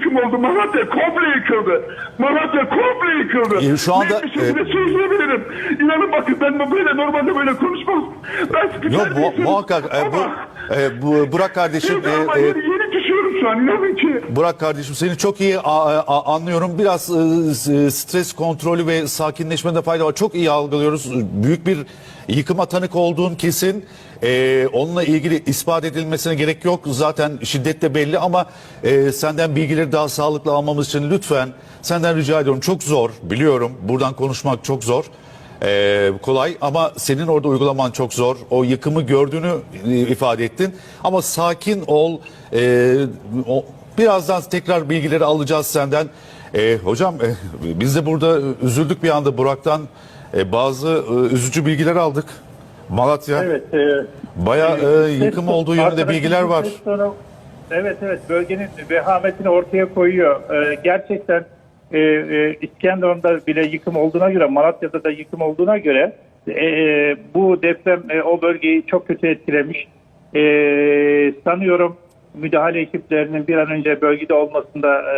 yıkım oldu. Malatya komple yıkıldı. Malatya komple yıkıldı. E, şu anda, Net bir şekilde e, söyleyebilirim. İnanın bakın ben böyle normalde böyle konuşmam. Ben Yok insanım. muhakkak e, bu, e, bu Burak kardeşim e, e, inanın ki. Burak kardeşim seni çok iyi anlıyorum. Biraz e, stres kontrolü ve sakinleşmede fayda var. Çok iyi algılıyoruz. Büyük bir yıkıma tanık olduğun kesin. E, onunla ilgili ispat edilmesine gerek yok. Zaten şiddet de belli ama e, senden bilgileri daha sağlıklı almamız için lütfen senden rica ediyorum. Çok zor biliyorum. Buradan konuşmak çok zor. E, kolay ama senin orada uygulaman çok zor. O yıkımı gördüğünü e, ifade ettin. Ama sakin ol. E, o, birazdan tekrar bilgileri alacağız senden. E, hocam e, biz de burada üzüldük bir anda Burak'tan. E, bazı e, üzücü bilgiler aldık. Malatya Evet. E, bayağı e, ses- yıkım olduğu yönünde bilgiler var. tonu- evet evet bölgenin vehametini ortaya koyuyor. E, gerçekten e, e, İskenderun'da bile yıkım olduğuna göre Malatya'da da yıkım olduğuna göre e, e, bu deprem e, o bölgeyi çok kötü etkilemiş. E, sanıyorum müdahale ekiplerinin bir an önce bölgede olmasında e,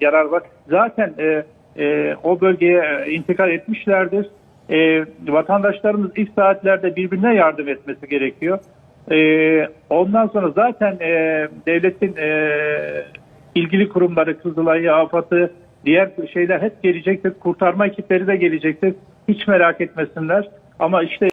yarar var. Zaten e, e, o bölgeye e, intikal etmişlerdir. E, vatandaşlarımız ilk saatlerde birbirine yardım etmesi gerekiyor. E, ondan sonra zaten e, devletin e, ilgili kurumları, Kızılay, AFAD'ı, diğer şeyler hep gelecektir. Kurtarma ekipleri de gelecektir. Hiç merak etmesinler. Ama işte